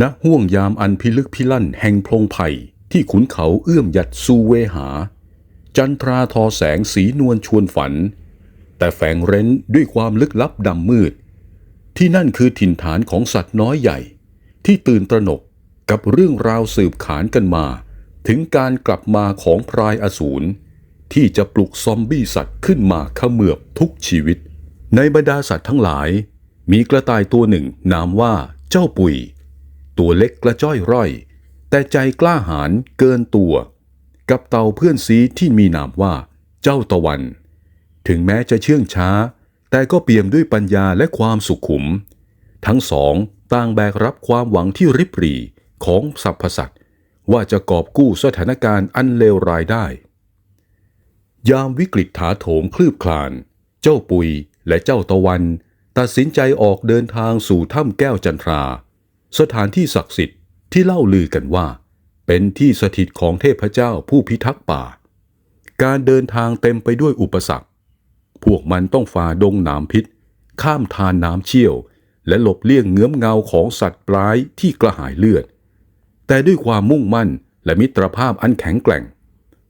ณห่วงยามอันพิลึกพิลั่นแห่งพงไผ่ที่ขุนเขาเอื้อมยัดสู่เวหา จันทราทอแสงสีนวลชวนฝัน แต่แฝงเร้นด้วยความลึกลับดำมืด ที่นั่นคือถิ่นฐานของสัตว์น้อยใหญ่ ที่ตื่นตระหนกกับเรื่องราวสืบขานกันมา ถึงการกลับมาของพรายอสูรที่จะปลุกซอมบี้สัตว์ขึ้นมาเขมือบทุกชีวิต ในบรรดาสัตว์ทั้งหลาย มีกระต่ายตัวหนึ่งนามว่าเจ้าปุ๋ย ตัวเล็กกระจ้อยร่อย แต่ใจกล้าหาญเกินตัว กับเต่าเพื่อนซีที่มีนามว่า เจ้าตะวัน ถึงแม้จะเชื่องช้า แต่ก็เปี่ยมด้วยปัญญาและความสุขุม ทั้งสองต่างแบกรับความหวังที่ริบหรี่ของสรรพสัตว์ว่าจะกอบกู้สถานการณ์อันเลวร้ายได้ ยามวิกฤตถาโถมคลืบคลาน เจ้าปุยและเจ้าตะวัน ตัดสินใจออกเดินทางสู่ถ้ำแก้วจันทรา สถานที่ศักดิ์สิทธิ์ที่เล่าลือกันว่า เป็นที่สถิตของเทพเจ้าผู้พิทักษ์ป่า การเดินทางเต็มไปด้วยอุปสรรค พวกมันต้องฝ่าดงหนามพิษ ข้ามทานน้ำเชี่ยว และหลบเลี่ยงเงื้อมเงาของสัตว์ปลายที่กระหายเลือด แต่ด้วยความมุ่งมั่นและมิตรภาพอันแข็งแกร่ง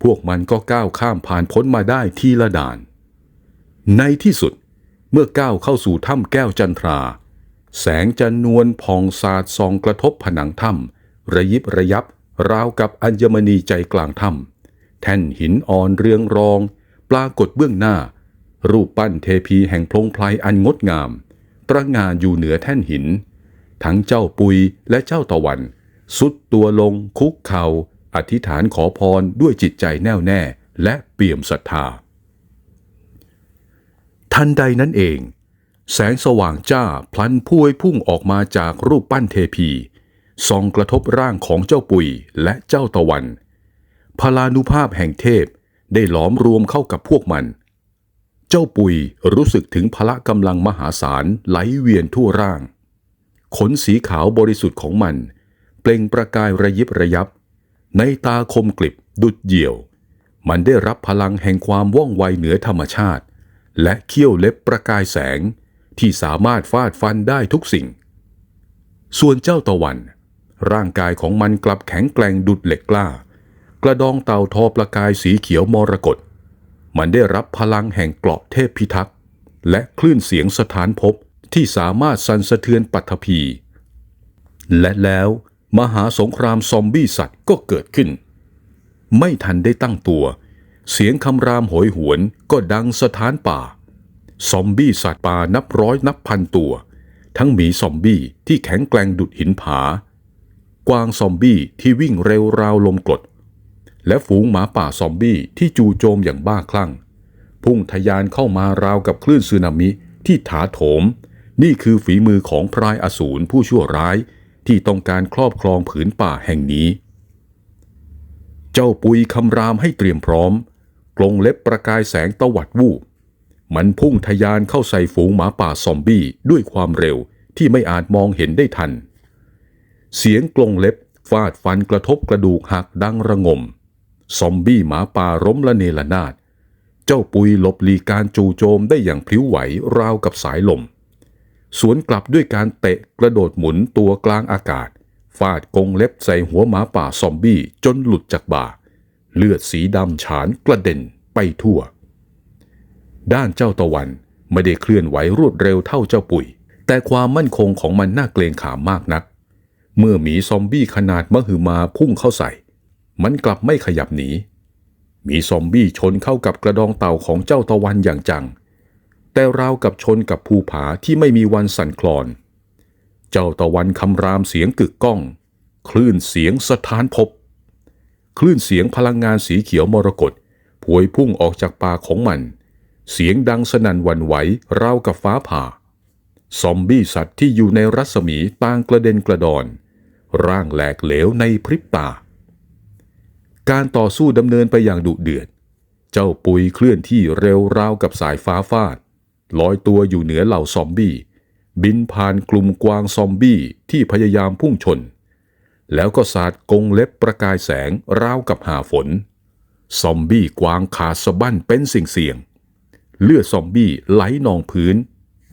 พวกมันก็ก้าวข้ามผ่านพ้นมาได้ทีละด่าน ในที่สุดเมื่อก้าวเข้าสู่ถ้ำแก้วจันทรา แสงจันนวลพองสาดส่องกระทบผนังถ้ำระยิบระยับราวกับอัญมณีใจกลางถ้ำแท่นหินอ่อนเรืองรอง ปรากฏเบื้องหน้า รูปปั้นเทพีแห่งพลงไพรอันงดงาม ประงานอยู่เหนือแท่นหิน ทั้งเจ้าปุยและเจ้าตะวัน สุดตัวลงคุกเขา่าอธิษฐานขอพรด้วยจิตใจแน่วแน่และเปี่ยมศรัทธา ทันใดนั้นเอง แสงสว่างจ้าพลันพวยพุ่งออกมาจากรูปปั้นเทพีส่องกระทบร่างของเจ้าปุยและเจ้าตะวัน พลานุภาพแห่งเทพได้หลอมรวมเข้ากับพวกมัน เจ้าปุยรู้สึกถึงพละกำลังมหาศาลไหลเวียนทั่วร่าง ขนสีขาวบริสุทธิ์ของมัน เปล่งประกายระยิบระยับ ในตาคมกลิบดุดเหี่ยว มันได้รับพลังแห่งความว่องไวเหนือธรรมชาติ และเขี้ยวเล็บประกายแสง ที่สามารถฟาดฟันได้ทุกสิ่ง ส่วนเจ้าตะวัน ร่างกายของมันกลับแข็งแกร่งดุดเหล็กกล้า กระดองเต่าทอประกายสีเขียวมรกตมันได้รับพลังแห่งเกราะเทพพิทักษ์และคลื่นเสียงสถานภพที่สามารถสั่นสะเทือนปัทภีและแล้วมหาสงครามซอมบี้สัตว์ก็เกิดขึ้น ไม่ทันได้ตั้งตัว เสียงคำรามโหยหวนก็ดังสถานป่า ซอมบี้สัตว์ป่านับร้อยนับพันตัว ทั้งหมีซอมบี้ที่แข็งแกร่งดุดหินผา กวางซอมบี้ที่วิ่งเร็วราวลมกรดและฝูงหมาป่าซอมบี้ที่จู่โจมอย่างบ้าคลั่ง พุ่งทะยานเข้ามาราวกับคลื่นสึนามิที่ถาโถม นี่คือฝีมือของพรายอสูรผู้ชั่วร้ายที่ต้องการครอบครองผืนป่าแห่งนี้ เจ้าปุยคำรามให้เตรียมพร้อม กลงเล็บประกายแสงตวัดวูบ มันพุ่งทะยานเข้าใส่ฝูงหมาป่าซอมบี้ด้วยความเร็วที่ไม่อาจมองเห็นได้ทัน เสียงกลงเล็บฟาดฟันกระทบกระดูกหักดังระงม ซอมบี้หมาป่าร้มละเนระนาด เจ้าปุยหลบหลีกการจู่โจมได้อย่างพลิ้วไหวราวกับสายลม สวนกลับด้วยการเตะกระโดดหมุนตัวกลางอากาศ ฟาดกงเล็บใส่หัวหมาป่าซอมบี้จนหลุดจากบ่า เลือดสีดำฉานกระเด็นไปทั่ว ด้านเจ้าตะวันไม่ได้เคลื่อนไหวรวดเร็วเท่าเจ้าปุ๋ย แต่ความมั่นคงของมันน่าเกรงขามมากนัก เมื่อหมีซอมบี้ขนาดมหึมาพุ่งเข้าใส่ มันกลับไม่ขยับหนีมีซอมบี้ชนเข้ากับกระดองเต่าของเจ้าตะวันอย่างจัง แต่ราวกับชนกับภูผาที่ไม่มีวันสั่นคลอน เจ้าตะวันคำรามเสียงกึกก้อง คลื่นเสียงสถานภพคลื่นเสียงพลังงานสีเขียวมรกตพวยพุ่งออกจากปากของมัน เสียงดังสนั่นวันไหวราวกับฟ้าผ่า ซอมบี้สัตว์ที่อยู่ในรัศมีต่างกระเด็นกระดอน ร่างแหลกเหลวในพริบตา การต่อสู้ดำเนินไปอย่างดุเดือด เจ้าปุยเคลื่อนที่เร็วราวกับสายฟ้าฟาด ลอยตัวอยู่เหนือเหล่าซอมบี้ บินผ่านกลุ่มกวางซอมบี้ที่พยายามพุ่งชน แล้วก็สาดกงเล็บประกายแสงราวกับหาฝน ซอมบี้กวางขาดสะบั้นเป็นสิ่งเสี่ยง เลือดซอมบี้ไหลนองพื้น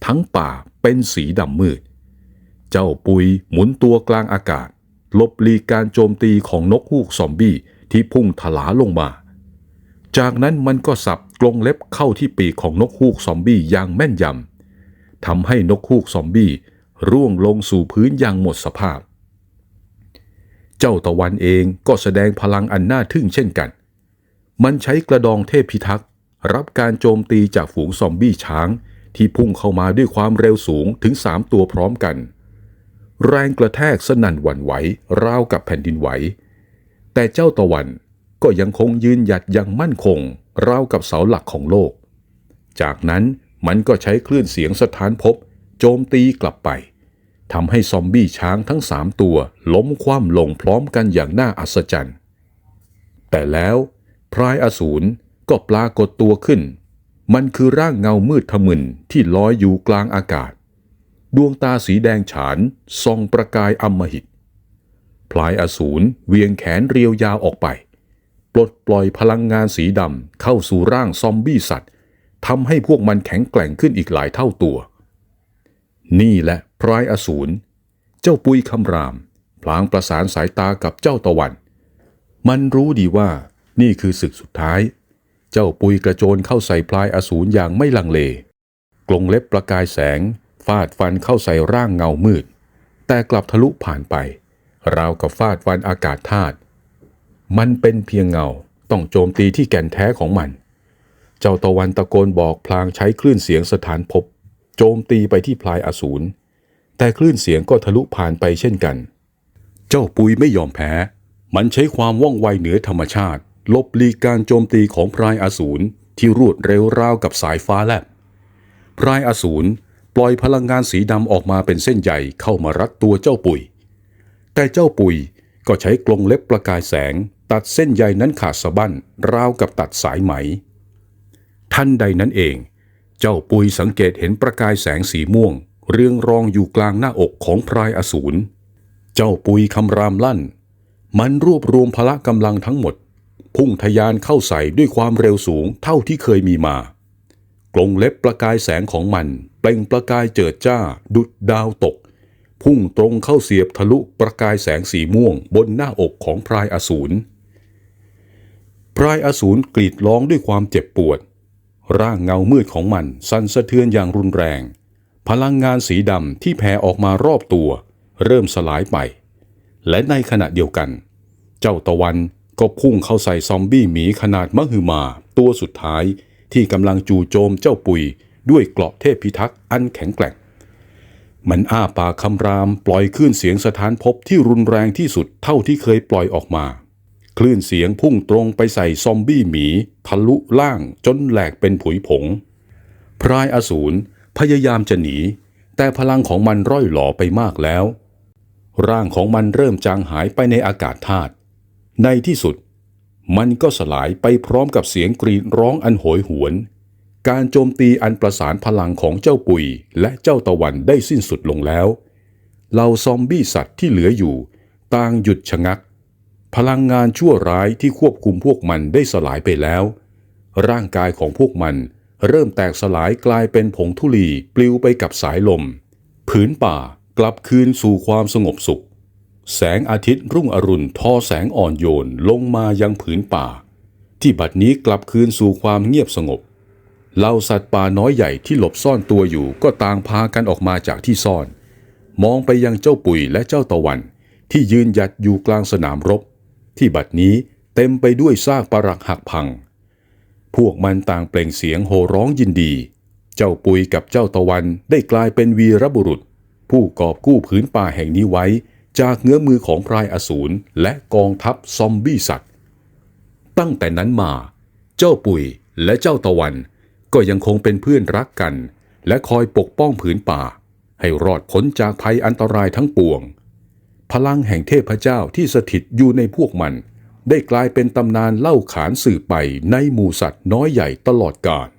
ทั้งป่าเป็นสีดำมืด เจ้าปุยหมุนตัวกลางอากาศหลบหลีกการโจมตีของนกฮูกซอมบี้ที่พุ่งถลาลงมา จากนั้นมันก็สับกรงเล็บเข้าที่ปีกของนกฮูกซอมบี้อย่างแม่นยำทำให้นกฮูกซอมบี้ร่วงลงสู่พื้นอย่างหมดสภาพ เจ้าตะวันเองก็แสดงพลังอันน่าทึ่งเช่นกัน มันใช้กระดองเทพพิทักษ์ รับการโจมตีจากฝูงซอมบี้ช้าง ที่พุ่งเข้ามาด้วยความเร็วสูงถึงสามตัวพร้อมกัน แรงกระแทกสนั่นหวั่นไหวราวกับแผ่นดินไหว แต่เจ้าตะวันก็ยังคงยืนหยัดอย่างมั่นคงราวกับเสาหลักของโลก จากนั้นมันก็ใช้คลื่นเสียงสถานพบ โจมตีกลับไปทำให้ซอมบี้ช้างทั้งสามตัวล้มคว่ำลงพร้อมกันอย่างน่าอัศจรรย์ แต่แล้วพรายอสูร ก็ปรากฏตัวขึ้น มันคือร่างเงามืดทะมึนที่ลอยอยู่กลางอากาศ ดวงตาสีแดงฉานส่องประกายอำมหิต พลายอสูรเวียงแขนเรียวยาวออกไป ปลดปล่อยพลังงานสีดำเข้าสู่ร่างซอมบี้สัตว์ทำให้พวกมันแข็งแกร่งขึ้นอีกหลายเท่าตัว นี่แหละพรายอสูร เจ้าปุยคำราม พลางประสานสายตากับเจ้าตะวัน มันรู้ดีว่านี่คือศึกสุดท้าย เจ้าปุยกระโจนเข้าใส่พลายอสูรอย่างไม่ลังเล กลงเล็บประกายแสง ฟาดฟันเข้าใส่ร่างเงามืด แต่กลับทะลุผ่านไป ราวกับฟาดฟันอากาศธาตุ มันเป็นเพียงเงา ต้องโจมตีที่แก่นแท้ของมัน เจ้าตะวันตะโกนบอกพลางใช้คลื่นเสียงสถานพบ โจมตีไปที่พลายอสูร แต่คลื่นเสียงก็ทะลุผ่านไปเช่นกัน เจ้าปุยไม่ยอมแพ้ มันใช้ความว่องไวเหนือธรรมชาติ หลบหลีกการโจมตีของพรายอสูรที่รวดเร็วราวกับสายฟ้าแลบพรายอสูรปล่อยพลังงานสีดำออกมาเป็นเส้นใหญ่เข้ามารัดตัวเจ้าปุย แต่เจ้าปุยก็ใช้กรงเล็บประกายแสง ตัดเส้นใยนั้นขาดสะบั้นราวกับตัดสายไหมทันใดนั้นเอง เจ้าปุยสังเกตเห็นประกายแสงสีม่วง เรืองรองอยู่กลางหน้าอกของพรายอสูร เจ้าปุยคำรามลั่น มันรวบรวมพละกำลังทั้งหมด พุ่งทะยานเข้าใส่ด้วยความเร็วสูงเท่าที่เคยมีมากรงเล็บประกายแสงของมัน เปล่งประกายเจิดจ้า ดุดดาวตก พุ่งตรงเข้าเสียบทะลุประกายแสงสีม่วงบนหน้าอกของพรายอสูร พรายอสูรกรีดร้องด้วยความเจ็บปวด ร่างเงามืดของมันสั่นสะเทือนอย่างรุนแรง พลังงานสีดำที่แผ่ออกมารอบตัว เริ่มสลายไป และในขณะเดียวกัน เจ้าตะวัน ก็พุ่งเข้าใส่ซอมบี้หมีขนาดมหึมา ตัวสุดท้ายที่กำลังจู่โจมเจ้าปุยด้วยเกราะเทพพิทักษ์อันแข็งแกร่ง มันอ้าปากคำรามปล่อยคลื่นเสียงสถานพบที่รุนแรงที่สุดเท่าที่เคยปล่อยออกมา คลื่นเสียงพุ่งตรงไปใส่ซอมบี้หมี ทะลุล่างจนแหลกเป็นผุยผง พรายอสูรพยายามจะหนี แต่พลังของมันร่อยหลอไปมากแล้ว ร่างของมันเริ่มจางหายไปในอากาศธาตุ ในที่สุด มันก็สลายไปพร้อมกับเสียงกรีดร้องอันโหยหวน การโจมตีอันประสานพลังของเจ้าปุยและเจ้าตะวันได้สิ้นสุดลงแล้วเหล่าซอมบี้สัตว์ที่เหลืออยู่ ต่างหยุดชะงัก พลังงานชั่วร้ายที่ควบคุมพวกมันได้สลายไปแล้ว ร่างกายของพวกมันเริ่มแตกสลายกลายเป็นผงธุลีปลิวไปกับสายลม ผืนป่ากลับคืนสู่ความสงบสุข แสงอาทิตย์รุ่งอรุณทอแสงอ่อนโยนลงมายังผืนป่า ที่บัดนี้กลับคืนสู่ความเงียบสงบเหล่าสัตว์ป่าน้อยใหญ่ที่หลบซ่อนตัวอยู่ก็ต่างพากันออกมาจากที่ซ่อน มองไปยังเจ้าปุ๋ยและเจ้าตะวัน ที่ยืนหยัดอยู่กลางสนามรบ ที่บัดนี้เต็มไปด้วยซากปรักหักพัง พวกมันต่างเปล่งเสียงโห่ร้องยินดี เจ้าปุ๋ยกับเจ้าตะวันได้กลายเป็นวีรบุรุษ ผู้กอบกู้ผืนป่าแห่งนี้ไว้ จากเงื้อมือของพรายอสูรและกองทัพซอมบี้สัตว์ ตั้งแต่นั้นมา เจ้าปุ๋ยและเจ้าตะวันก็ยังคงเป็นเพื่อนรักกัน และคอยปกป้องผืนป่า ให้รอดพ้นจากภัยอันตรายทั้งปวง พลังแห่งเทพเจ้าที่สถิตอยู่ในพวกมัน ได้กลายเป็นตำนานเล่าขานสืบไปในหมู่สัตว์น้อยใหญ่ตลอดกาล